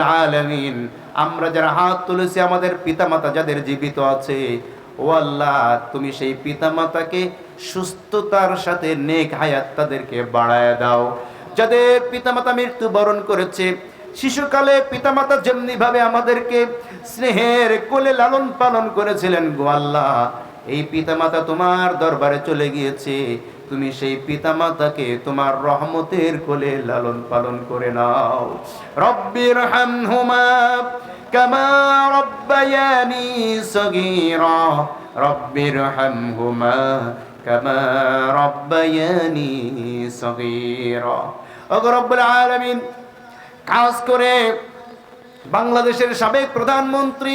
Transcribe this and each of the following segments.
আলামিন। আমরা যারা হাত তুলেছি, আমাদের পিতামাতা যাদের জীবিত আছে, ও আল্লাহ, তুমি সেই পিতামাতাকে সুস্থতার সাথে নেক হায়াত তাদেরকে বাড়ায় দাও। যাদের পিতামাতা মৃত্যুবরণ করেছে, শিশুকালে পিতামাতা যেমনি ভাবে আমাদেরকে স্নেহের কোলে লালন পালন করেছিলেন গো আল্লাহ এই পিতামাতা তোমার দরবারে চলে গিয়েছে। তুমি সেই পিতামাতাকে তোমার রহমতের কোলে লালন পালন করে নাও। রব্বির হামহুমা কামা রব্বায়ানি সগীরা। রব্বির হামহুমা কামা রব্বায়ানি সগীরা। ওগো রব্বুল আলামিন, কাজ করে বাংলাদেশের সাবেক প্রধানমন্ত্রী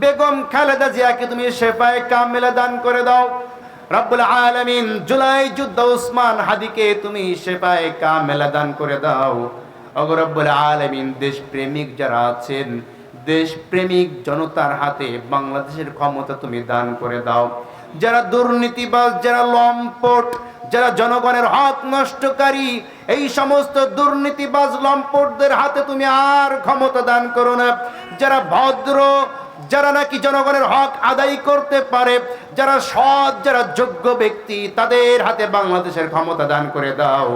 বেগম খালেদা জিয়াকে তুমি শেফায়ে কামেলা দান করে দাও। রব্বুল আলামিন জুলাই যুদ্ধ উসমান হাদিকে তুমি শেফায়ে কামেলা দান করে দাও। ওগো রব্বুল আলামিন, দেশপ্রেমিক যারা আছেন, দেশপ্রেমিক জনতার হাতে বাংলাদেশের ক্ষমতা তুমি দান করে দাও। যারা দুর্নীতিবাজ, যারা লম্পট, যারা জনগণের হক নষ্টকারী, এই সমস্ত দুর্নীতিবাজ লম্পটদের হাতে তুমি আর ক্ষমতা দান করো না। যারা ভদ্র যারা নাকি জনগণের হক আদায় করতে পারে, যারা সৎ, যারা যোগ্য ব্যক্তি, তাদের হাতে বাংলাদেশের ক্ষমতা দান করে দাও।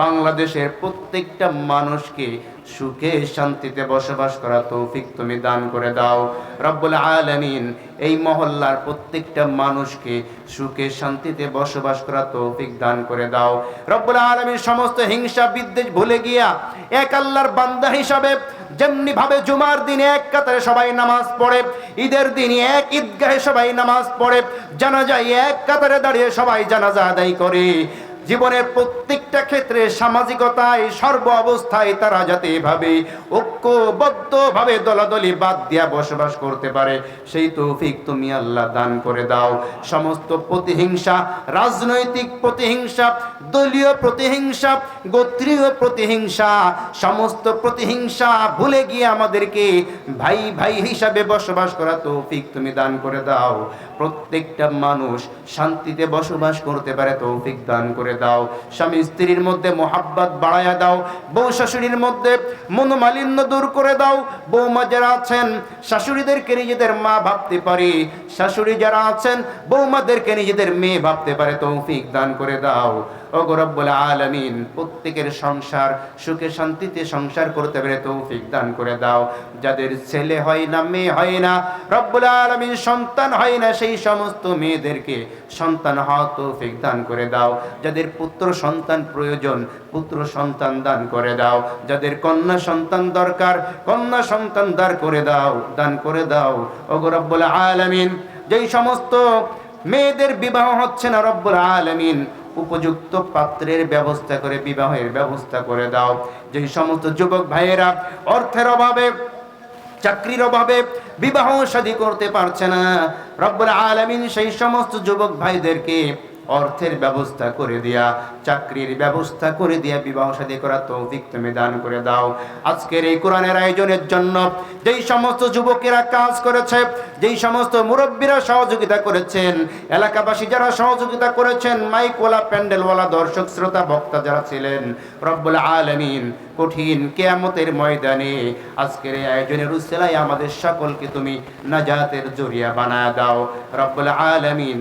বাংলাদেশের প্রত্যেকটা মানুষকে সুখে শান্তিতে বসবাস করা তৌফিক তুমি দান করে দাও। রব্বুল আলামিন এই মহল্লার প্রত্যেকটা মানুষকে সুখে শান্তিতে বসবাস করা তৌফিক দান করে দাও। রব্বুল আলামিন সমস্ত হিংসা বিদ্বেষ ভুলে গিয়া এক আল্লাহর বান্দা হিসাবে যেমনি ভাবে জুমার দিনে এক কাতারে সবাই নামাজ পড়ে, ঈদের দিনে এক ঈদগাহে সবাই নামাজ পড়ে, জানাজায় এক কাতারে দাঁড়িয়ে সবাই জানাজা আদায় করে। জীবনের প্রত্যেকটা ক্ষেত্রে সামাজিকতায়, সর্ব অবস্থায় তারা যাতে এভাবে ঐক্যবদ্ধভাবে দলাদলি বাদ দিয়া বসবাস করতে পারে, সেই তৌফিক তুমি আল্লাহ দান করে দাও। সমস্ত প্রতিহিংসা, রাজনৈতিক প্রতিহিংসা, দলীয় প্রতিহিংসা, গোত্রীয় প্রতিহিংসা, সমস্ত প্রতিহিংসা ভুলে গিয়ে আমাদেরকে ভাই ভাই হিসাবে বসবাস করা তৌফিক তুমি দান করে দাও। প্রত্যেকটা মানুষ শান্তিতে বসবাস করতে পারে, তৌফিক দান করে দাও। স্বামী স্ত্রীর মধ্যে মোহাব্বত বাড়াইয়া দাও। বউ শাশুড়ির মধ্যে মনোমালিন্য দূর করে দাও। বৌমা যারা আছেন, শাশুড়িদেরকে নিজেদের মা ভাবতে পারে। শাশুড়ি যারা আছেন বৌমাদেরকে নিজেদের মেয়ে ভাবতে পারে। তৌফিক দান করে দাও। ওগো রব্বুল আলামিন, প্রত্যেকের সংসার সুখে শান্তিতে সংসার করতে পারে তৌফিক দান করে দাও। যাদের ছেলে হয় না, মেয়ে হয় না, রব্বুল আলামিন সন্তান হয় না, সেই সমস্ত মেয়েদেরকে সন্তান হওয়া তৌফিক দান করে দাও। যাদের পুত্র সন্তান প্রয়োজন, পুত্র সন্তান দান করে দাও। যাদের কন্যা সন্তান দরকার, কন্যা সন্তান দান করে দাও, দান করে দাও। ওগো রব্বুল আলামিন, যেই সমস্ত মেয়েদের বিবাহ হচ্ছে না, রব্বুল আলামিন উপযুক্ত পাত্রের ব্যবস্থা করে, বিবাহের ব্যবস্থা করে দাও। যেই সমস্ত যুবক ভাইয়েরা অর্থের অভাবে, চাকরির অভাবে বিবাহ শাদী করতে পারছে না, রব্বুল আলামিন সেই সমস্ত যুবক ভাইদেরকে অর্থের ব্যবস্থা করে দিয়া, চাকরির ব্যবস্থা করে দিয়া বিবাহ শাদী করা তৌফিক তুমি দান করে দাও। আজকের এই কোরআনের আয়োজনের জন্য যেই সমস্ত যুবকেরা কাজ করেছে যেই সমস্ত মুরব্বীরা সহযোগিতা করেছেন, এলাকাবাসী যারা সহযোগিতা করেছেন, মাইকওয়ালা, প্যান্ডেলওয়ালা, দর্শক, শ্রোতা, বক্তা যারা ছিলেন, রব্বুল আলামিন কঠিন কেয়ামতের ময়দানে আজকের এই আয়োজনের উসেলায় আমাদের সকলকে তুমি নাজাতের জরিয়া বানায় দাও। রব্বুল আলামিন,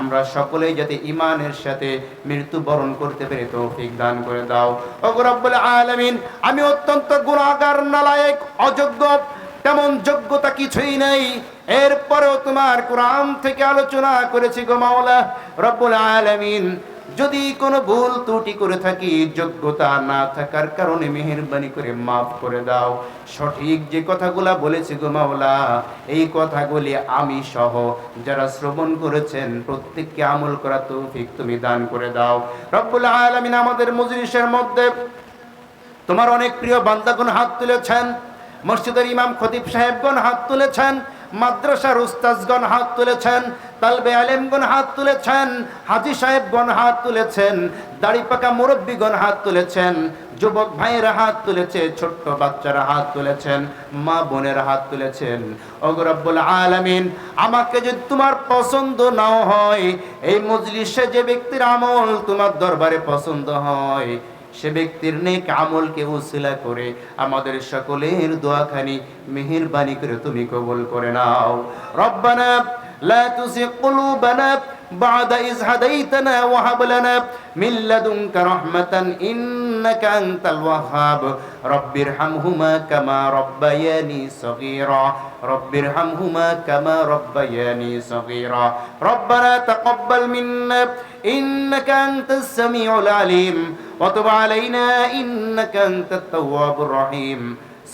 আমরা সকলেই যাতে ইমানের সাথে মৃত্যুবরণ করতে পেরে তৌফিক দান করে দাও। ওগো রব্বুল আলামিন, আমি অত্যন্ত গুণাগার নালায়েক, অযোগ্য, তেমন যোগ্যতা কিছুই নেই। এরপরেও তোমার কোরআন থেকে আলোচনা করেছি গো মাওলা, রব্বুল আলামিন। যদি কোনো ভুল ত্রুটি করে থাকি, যোগ্যতা না থাকার কারণে মেহেরবানি করে মাফ করে দাও। সঠিক যে কথাগুলা বলেছি গো মাওলা, এই কথাগুলি আমি সহ যারা শ্রবণ করেছেন, প্রত্যেককে আমল করা তৌফিক তুমি দান করে দাও। রব্বুল আলামিন আমাদের মজলিসের মধ্যে তোমার অনেক প্রিয় বান্দাগণ হাত তুলেছেন, মসজিদের ইমাম খতিব সাহেবগণ হাত তুলেছেন মাদ্রাসার উস্তাজগণ হাত তুলেছেন, তালবে আলেমগণ হাত তুলেছেন, হাজি সাহেবগণ হাত তুলেছেন, দাড়ি পাকা মুরব্বীগণ হাত তুলেছেন, যুবক ভাইয়েরা হাত তুলেছে, ছোট্ট বাচ্চারা হাত তুলেছেন, মা বোনেরা হাত তুলেছেন। অগরব্বুল আলামিন, আমাকে যদি তোমার পছন্দ নাও হয়, এই মজলিসে যে ব্যক্তির আমল তোমার দরবারে পছন্দ হয় সে ব্যক্তির নেক আমলকে উসিলা করে আমাদের সকলের দোয়াখানি মেহেরবানি করে তুমি কবুল করে নাও। রব্বানা লা তুসিগ কুলুবানা বাদা ইজ হাদাইতানা ওয়া হাব লানা মিন লাদুনকা রাহমাতান ইন إنك أنت الوهاب. رب ارحمهما كما ربياني صغيرا. رب ارحمهما كما ربياني صغيرا. ربنا تقبل منا. إنك أنت السميع العليم. وتب علينا إنك أنت التواب الرحيم.